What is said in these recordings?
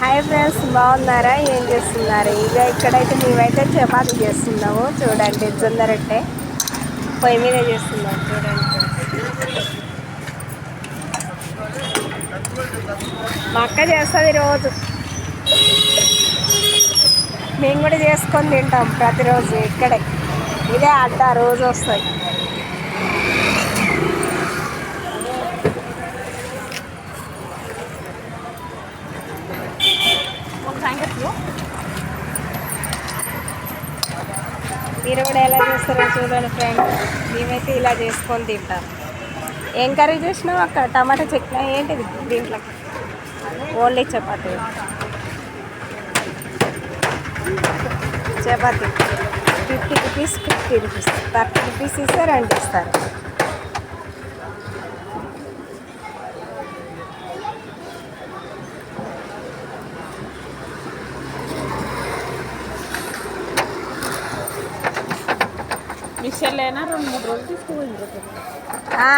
Hi friends బాగున్నారా? ఏం చేస్తున్నారు? ఇక ఇక్కడైతే మేమైతే చపాతి చేస్తున్నాము. చూడండి జొన్న రొట్టె పొయ్యి మీద చేస్తున్నాం. చూడండి. మా అక్క చేస్తుంది రోజు. మేము కూడా చేసుకొని తింటాం ప్రతిరోజు ఇక్కడే. ఇదే అడ్డ రోజు వస్తాయి. మీరు కూడా ఎలా చేస్తారో చూడండి ఫ్రెండ్ మేమైతే ఇలా చేసుకొని తింటాం. ఏం కర్రీ చేసినావు అక్కడ టమాటా చెట్ల ఏంటిది దీంట్లో? Only chapati. Chapati. Fifty rupees fifty rupees. Thirty rupees ఇస్తే రెండు ఇస్తారు.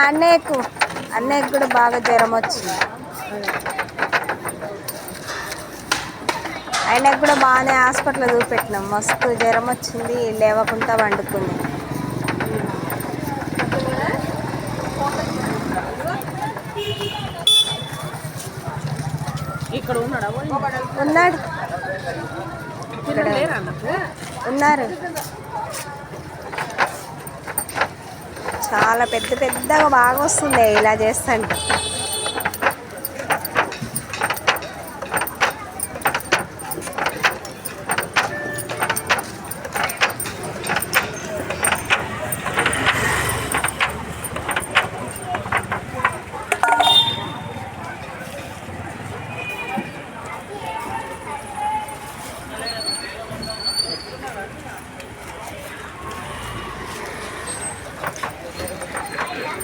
అన్నయ్యకు. అన్నయ్యకు కూడా బాగా జ్వరం వచ్చింది. ఆయనకు కూడా బాగానే హాస్పిటల్ చూపెట్టినాం. మస్తు జ్వరం వచ్చింది. లేవకుండా వండుకుంది ఇక్కడ ఉన్నాడా? ఉన్నారు. చాలా పెద్ద పెద్దగా బాగా వస్తుంది ఇలా చేస్తుంటే.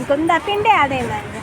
ఇంకొంద పిండి అదేందండి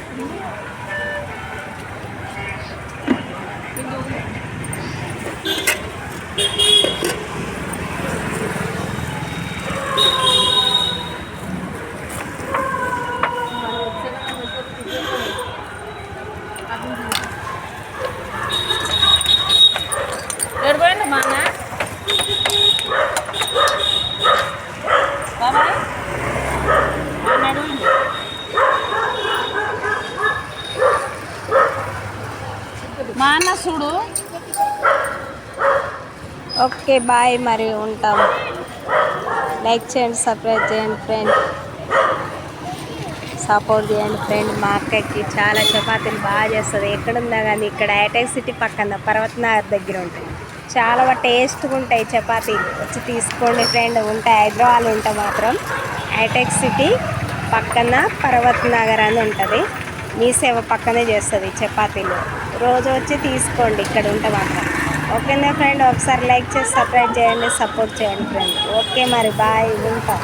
మా అన్న చూడు ఓకే బాయ్ మరి ఉంటాం. లైక్ చేయండి సబ్స్క్రైబ్ చేయండి ఫ్రెండ్ సపోర్ట్ చేయండి ఫ్రెండ్ మా అక్కకి చాలా చపాతీలు బాగా చేస్తుంది. ఎక్కడున్నా కానీ ఇక్కడ హైటెక్ సిటీ పక్కన పర్వతనగర్ దగ్గర ఉంటాయి. చాలా టేస్ట్గా ఉంటాయి చపాతీలు. వచ్చి తీసుకోండి ఫ్రెండ్ ఉంటాయి. హైదరాబాద్ ఉంటాయి మాత్రం. హైటెక్ సిటీ పక్కన పర్వత్ నగర్ అని ఉంటుంది. మీ సేవ పక్కనే చేస్తుంది చపాతీలు. రోజు వచ్చి తీసుకోండి ఇక్కడ ఉంటే మాత్రం ఓకేనా ఫ్రెండ్ ఒకసారి లైక్ చేసి సబ్స్క్రైబ్ చేయండి సపోర్ట్ చేయండి ఫ్రెండ్ ఓకే మరి బాయ్ ఉంటాం.